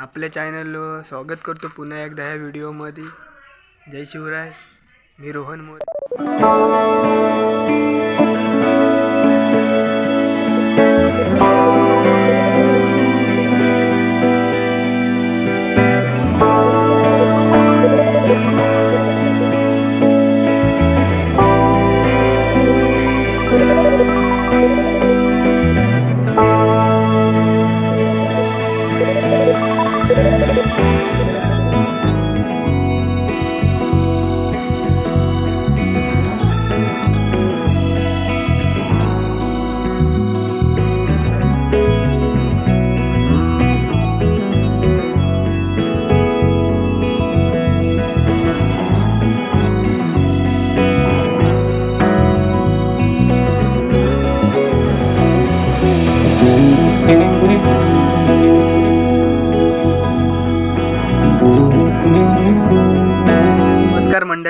आपल्या चॅनलवर स्वागत करतो पुन्हा एकदा ह्या व्हिडिओमध्ये. जय शिवराय. मी रोहन मोरे.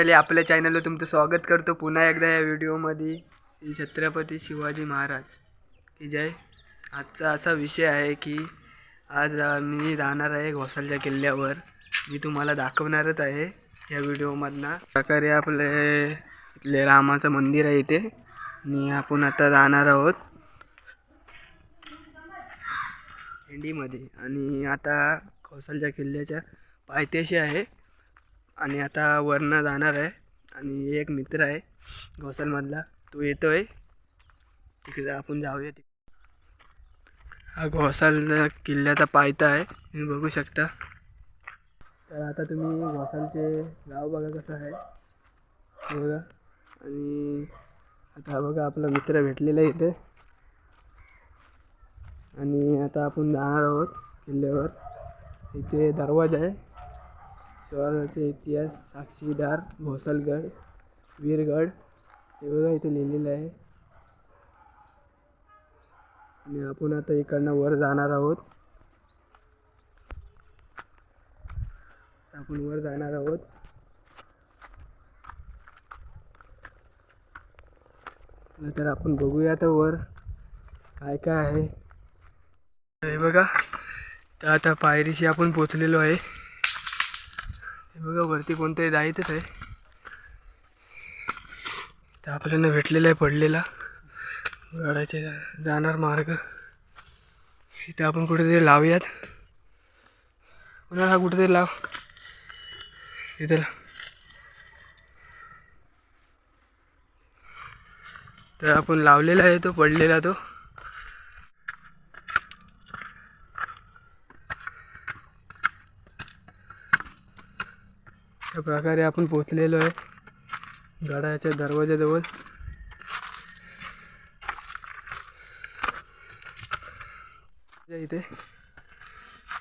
नमस्कार आपल्या चॅनलवर तुमचं स्वागत करतो. पुन्हा एकदा या व्हिडिओमध्ये छत्रपती शिवाजी महाराज. की जय. आजचा असा विषय आहे की आज मी जाणार आहे घोसालच्या किल्ल्यावर. मी तुम्हाला दाखवणारच आहे या व्हिडिओमधनं. प्रकारे आपले इथले रामाचं मंदिर आहे इथे. आणि आपण आता जाणार आहोत भेंडीमध्ये आणि आता घोसालच्या किल्ल्याच्या पायथ्याशी आहे. आणि आता वरनं जाणार आहे. आणि एक मित्र आहे घोसलमधला. तो येतो आहे तिकडे आपण जाऊया. तिकडे हा घोसाल किल्ल्याचा पायथा आहे. तुम्ही बघू शकता. तर आता तुम्ही घोसालचे गाव बघा कसं आहे. बघा. आणि आता बघा आपला मित्र भेटलेला आहे इथे. आणि आता आपण जाणार आहोत किल्ल्यावर. इथे दरवाजा आहे. स्वराज्याचे इतिहास साक्षीदार भोसलगड वीरगड हे बघा इथे लिहिलेलं आहे. आणि आपण आता इकडनं वर जाणार आहोत. आपण वर जाणार आहोत. तर आपण बघूया तर वर काय काय आहे. हे बघा तर आता पायरीशी आपण पोचलेलो आहे. बघा वरती कोणतंही जायचंच आहे. तर आपल्याला भेटलेला आहे पडलेला. गडाचे जाणार मार्ग. इथे आपण कुठेतरी लावूयात. पुन्हा हा कुठेतरी लाव. इथे लाव. तर आपण लावलेला आहे तो पडलेला तो. अशा प्रकारे आपण पोचलेलो आहे. गडाच्या दरवाजाजवळ इथे.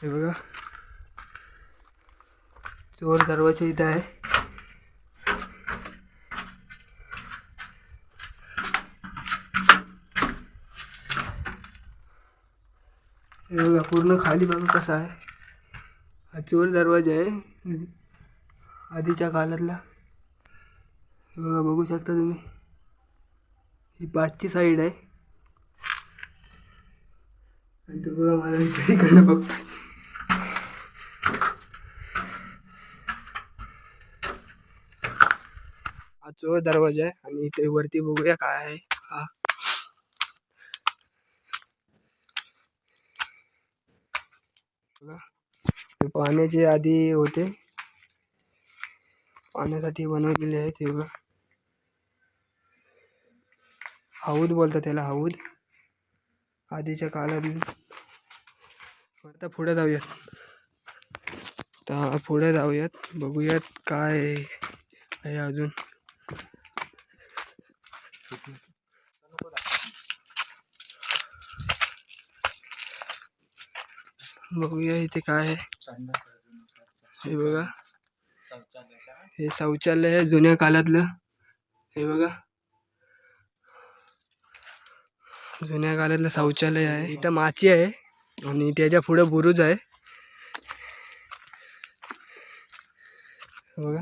हे बघा. चोर दरवाजा इथे आहे. हे बघा पूर्ण खाली बघा कसा आहे. हा चोर दरवाजा आहे. आधीच्या काळातला हे बघा बघू शकता तुम्ही. ही पाठची साईड आहे. आणि तो बघा मला इकडनं बघतोय. चोर दरवाजा आहे. आणि इथे वरती बघूया काय आहे हा. पाण्याचे आधी होते. पाण्यासाठी बनवलेले आहेत हे बघा. हौद बोलतात त्याला हौद आधीच्या काळात आता पुढे जाऊयात. तर पुढे जाऊयात. बघूयात काय आहे अजून. बघूया इथे काय आहे. हे बघा. हे शौचालय आहे जुन्या काळातलं. हे बघा. जुन्या काळातलं शौचालय आहे. इथं माची आहे आणि त्याच्या पुढे बुरुज आहे. बघा.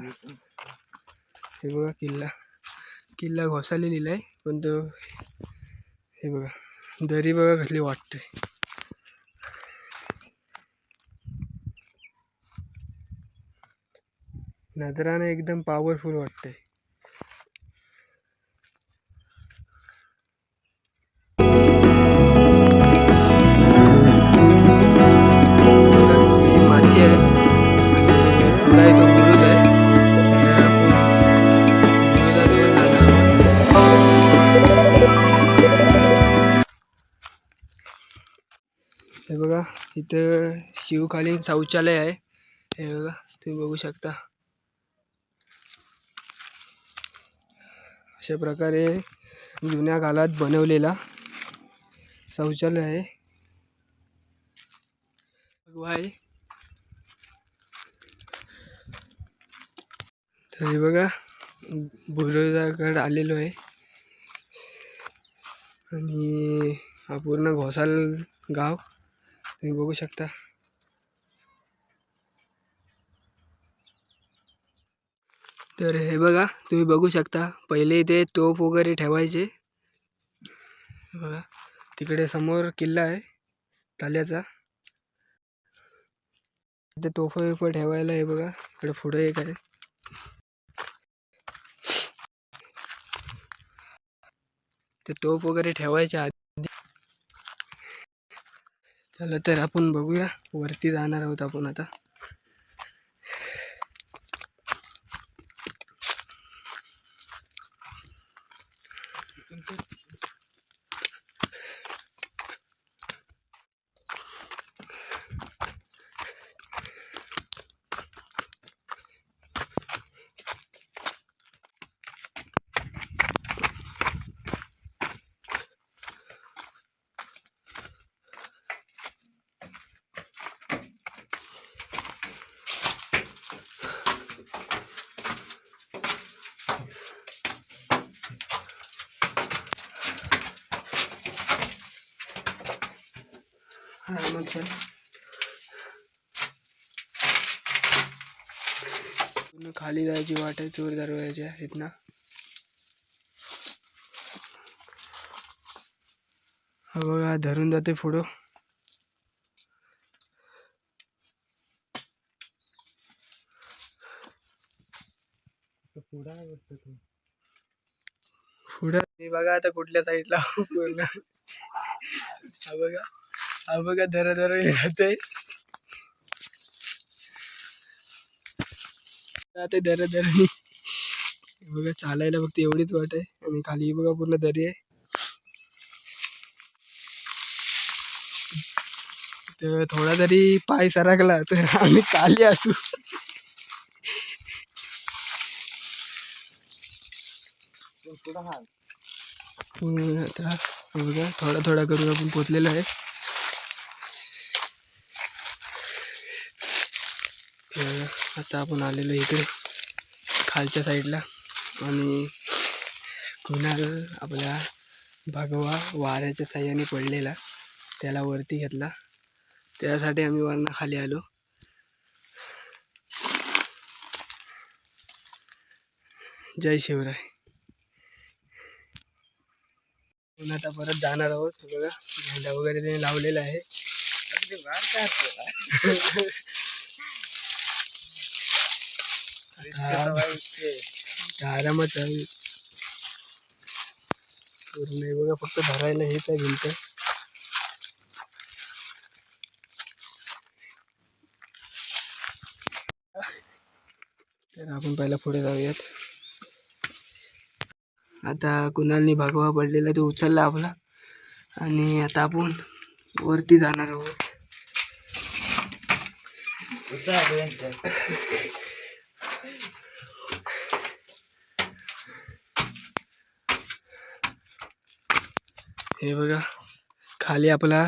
हे बघा किल्ला. किल्ला घोसाले लिहिला आहे पण तो हे बघा. दरी बघा कसली वाटते नजराने एकदम पॉवरफुल वाटते आहे आहे हे बघा इथं शिवकालीन शौचालय आहे. हे बघा तुम्ही बघू शकता. अशा प्रकारे जुन्या काळात बनवलेला शौचालय आहे. तरी बघा बुरुजाकडे आलेलो आहे. आणि हा पूर्ण घोसाल गाव तुम्ही बघू शकता. तर हे बघा तुम्ही बघू शकता. पहिले इथे तोफ वगैरे ठेवायचे. बघा तिकडे समोर किल्ला आहे ताल्याचा. इथे तोफ बिफ ठेवायला आहे बघा इकडे पुढे एक आहे. ते तोफ वगैरे ठेवायच्या आधी. चला तर आपण बघूया वरती जाणार आहोत आपण आता. हा पूर्ण खाली जायची वाट आहे चोर दरवाजा आहेत ना. हा बघा धरून जाते पुढं. पुढं. बघा आता कुठल्या साईडला पूर्ण. हा बघा. हा बघा धरा धरा जाते ते धरा बघा चालायला फक्त एवढीच वाट आहे. आणि खाली बघा पूर्ण दरी आहे. तर थोडा जरी पाय सरकला तर आम्ही खाली असू. बघा थोडा थोडा करून आपण पोचलेलो आहे. आता आपण आलेलो इकडे खालच्या साईडला. आणि कुणाल आपल्या भगवा वाऱ्याच्या साह्याने पडलेला. त्याला वरती घेतला. त्यासाठी आम्ही वरनं खाली आलो. जय शिवराय. पुन्हा आता परत जाणार आहोत. बघा झेंडा वगैरे त्याने लावलेला आहे अगदी आता आरामात जाऊ बघा फक्त धरायला हेच आहे भिंत तर आपण पहिला पुढे जाऊयात. आता कुणालनी भगवा पडलेला तो उचलला आपला. आणि आता आपण वरती जाणार आहोत. हे बघा खाली आपला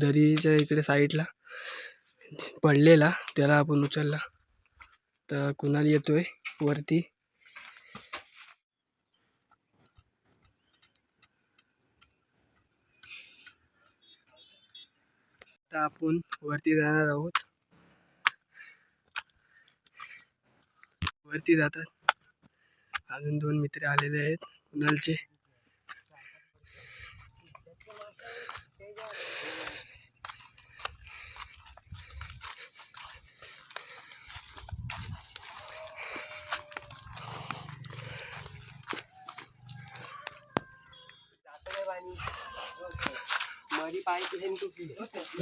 दरीच्या इकडे साईडला पडलेला त्याला आपण उचलला. तर कुणाल येतोय? वरती. आता आपण वरती जाणार आहोत. वरती जातात. अजून दोन मित्र आलेले आहेत. कुणालचे?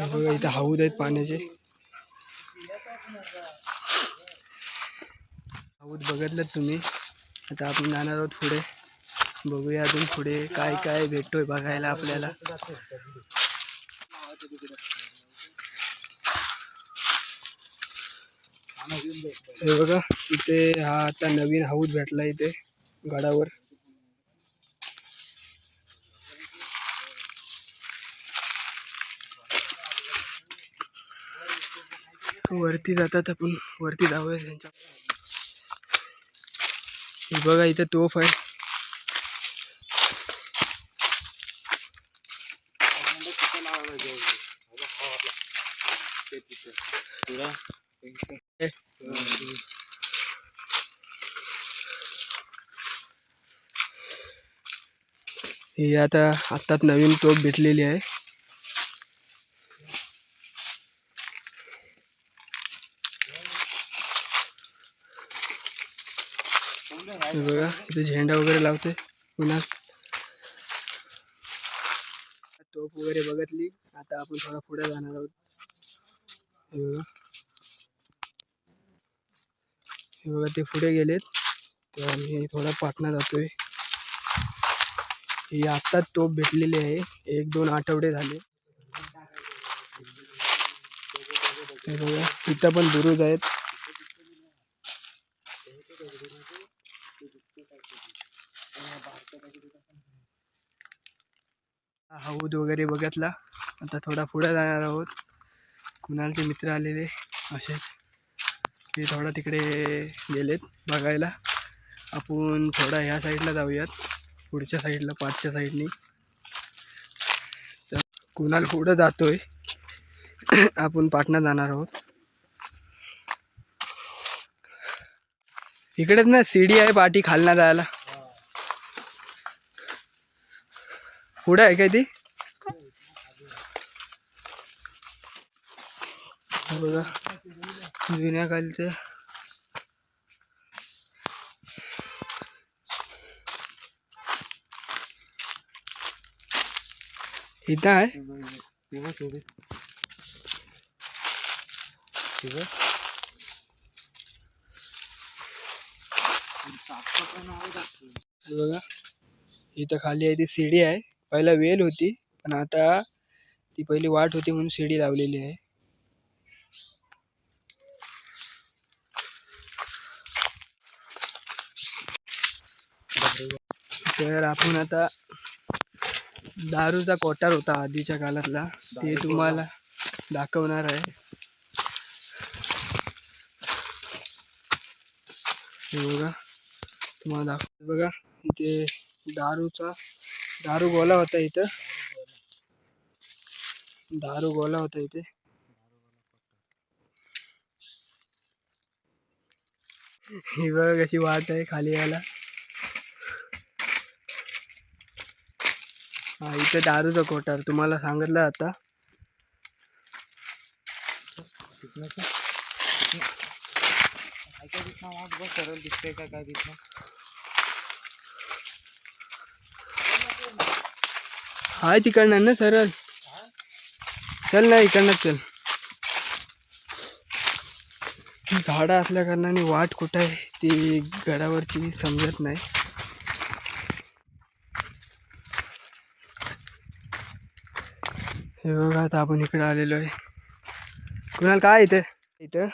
बघा इथं हौद आहेत पाण्याचे. हौद बघितलं तुम्ही. आता आपण जाणार आहोत पुढे. बघूया अजून पुढे काय काय भेटतोय बघायला आपल्याला. हे बघा इथे हा आता नवीन हाऊस भेटला इथे गडावर. वरती जातात आपण. वरती जाऊया त्यांच्या बघा इथं तोफ आहे. ही आता आत्ताच नवीन तोफ भेटलेली आहे. हे बघा इथे झेंडा वगैरे लावते पुन्हा. तोफ वगैरे बघितली. आता आपण थोडा पुढे जाणार आहोत. हे बघा. हे बघा ते पुढे गेलेत. तर आम्ही थोडा पाटणा जातोय. ही आत्ताच तोफ भेटलेली आहे. एक दोन आठवडे झाले. हे बघा इथं पण बुरुज आहेत. हौद वगैरे बघितला. आता थोडा पुढे जाणार आहोत. कुणालचे मित्र आलेले असे. ते थोडा तिकडे गेलेत बघायला. आपण थोडा ह्या साईडला जाऊयात. पुढच्या साईडला पाचच्या साईडनी तर कुणाल पुढं जातोय. आपण पाटणा जाणार आहोत. इकडेच ना सीडी आहे पाठी खालना जायला. पुढं आहे काय ती? बघा जुन्या कालचं. इथं आहे? बघा इथं खाली आहे ती सीडी आहे. पहिला वेल होती पण आता ती पहिली वाट होती म्हणून सीडी लावलेली आहे. तर आपण आता दारूचा कोटार होता आधीच्या काळातला ते तुम्हाला दाखवणार आहे. हे बघा. तुम्हाला दाखव बघा. इथे दारूचा दारू गोला होता इथं. दारू गोला होता इथे. ही बघा कशी वाट आहे खाली यायला. हा इथे दारूचा कोठार तुम्हाला सांगितलं आता. सरळ दिसतंय का काय दिसलं हाय तिकडनं ना सरळ. चल ना इकडनं चल. झाडं असल्या कारणाने वाट कुठं आहे ती गडावरची समजत नाही. हे बघा आता आपण इकडे आलेलो आहे. कुणाला काय इथं? इथं.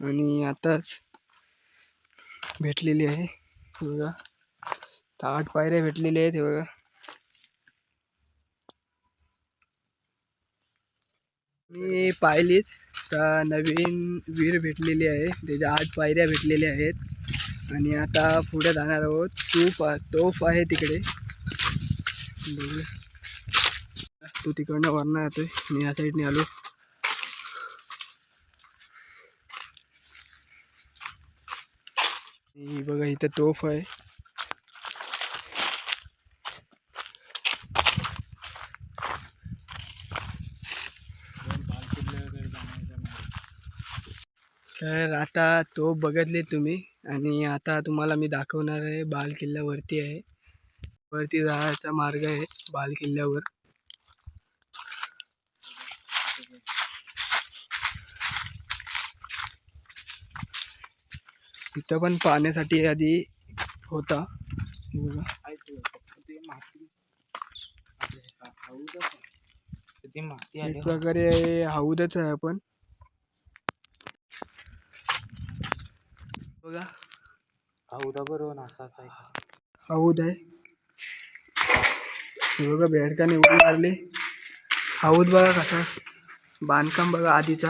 आणि आताच भेटलेली आहे. हे बघा. तर आठ पायऱ्या भेटलेल्या आहेत हे बघा. मी पाहिलीच तर नवीन वीर भेटलेली आहे. त्याच्या आठ पायऱ्या भेटलेल्या आहेत. आणि आता पुढे जाणार आहोत. तूप तोफ आहे तिकडे. बघूया. तू तिकडनं वरनं येतोय. मी या साईडने आलो बघा इथं तोफ आहे. तर आता तो बघितले तुम्ही. आणि आता तुम्हाला मी दाखवणार आहे बाल आहे. वरती जायचा मार्ग आहे बाल किल्ल्यावर तिथं पण पाहण्यासाठी आधी होता. हे बघा. आहे. एक प्रकारे हौदच आहे आपण. बघा. हौदा बरोबर असाच आहे. का हौद आहे बघा बेडका निवडून मारली. हौद बघा कसा. बांधकाम बघा आधीचा.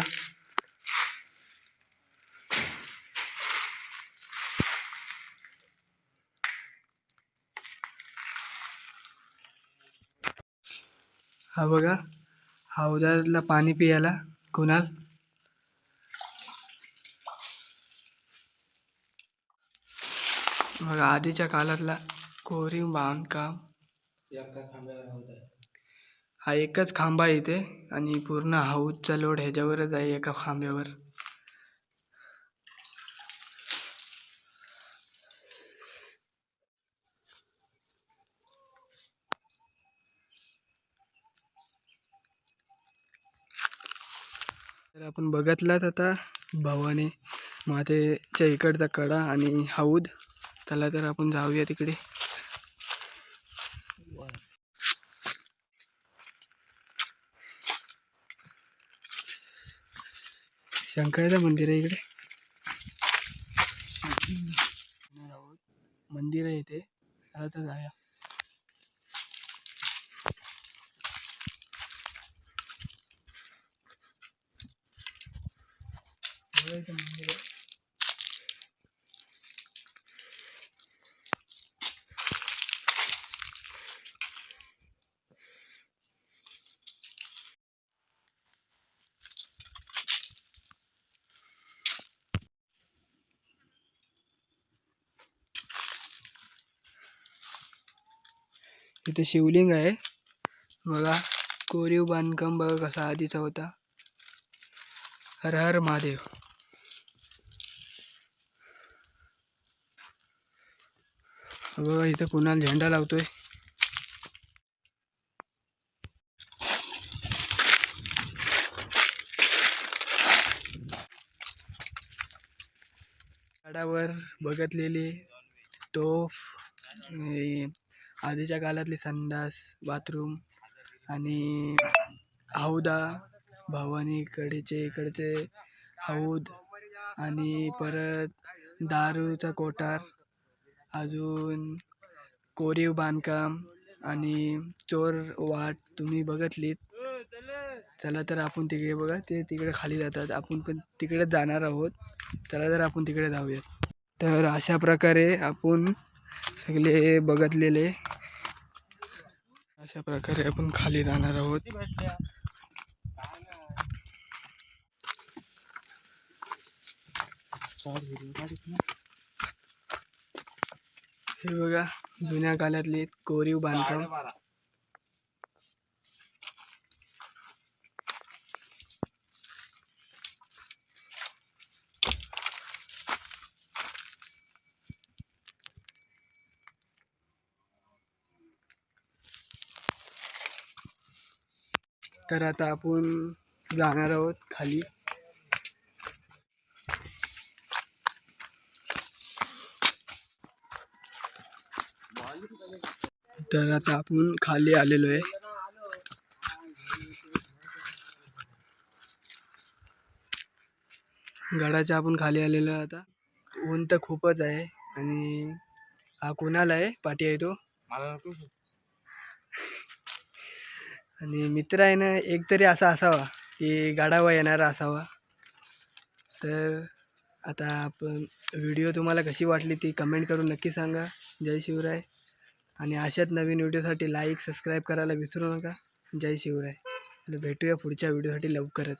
हा बघा हौदाला पाणी पियाला कुणाल. बघा आधीच्या काळातला कोरीव बांधकाम. हा एकच खांबा आहे इथे आणि पूर्ण हाऊसचा लोड ह्याच्यावरच आहे एका खांब्यावर. आपण बघितलात आता भवानी मातेच्या इकडचा कडा आणि हौद. चला तर आपण जाऊया तिकडे. शंकराचं मंदिर आहे इकडे. मंदिर आहे इथे. चला तर जाऊया बघा इथे मंदिर आहे. इथे शिवलिंग आहे. बघा कोरीव बांधकाम बघा कसा आधीचा होता. हर हर महादेव. बघा इथं कुणाला झेंडा लावतोय. झाडावर बघतलेली तोफ आधीच्या काळातले संडास बाथरूम आणि हौदा भवानीकडेचे इकडचे हौद आणि परत दारूचा कोठार अजून कोरीव बांधकाम आणि चोर वाट तुम्ही बघितलीत. चला तर आपण तिकडे बघा ते तिकडे खाली जातात. आपण पण तिकडे जाणार आहोत. चला तर आपण तिकडे जाऊयात. तर अशा प्रकारे आपण सगळे बघतलेले. अशा प्रकारे आपण खाली जाणार आहोत. हे बघा जुन्या काळातले कोरीव बांधकाम. तर आता आपण जाणार आहोत खाली. तर आता आपण खाली आलेलो आहे. गडाच्या आपण खाली आलेलो आहे आता. ऊन तर खूपच आहे आणि हा कुणाला आहे? पाठी आहे तो. मला आणि मित्र आहे ना एक तरी असा असावा की गाडावा येणारा असावा. तर आता आपण व्हिडिओ तुम्हाला कशी वाटली ती कमेंट करून नक्की सांगा. जय शिवराय. आणि अशाच नवीन व्हिडिओसाठी लाईक सबस्क्राईब करायला विसरू नका. जय शिवराय. भेटूया पुढच्या व्हिडिओसाठी लवकरच.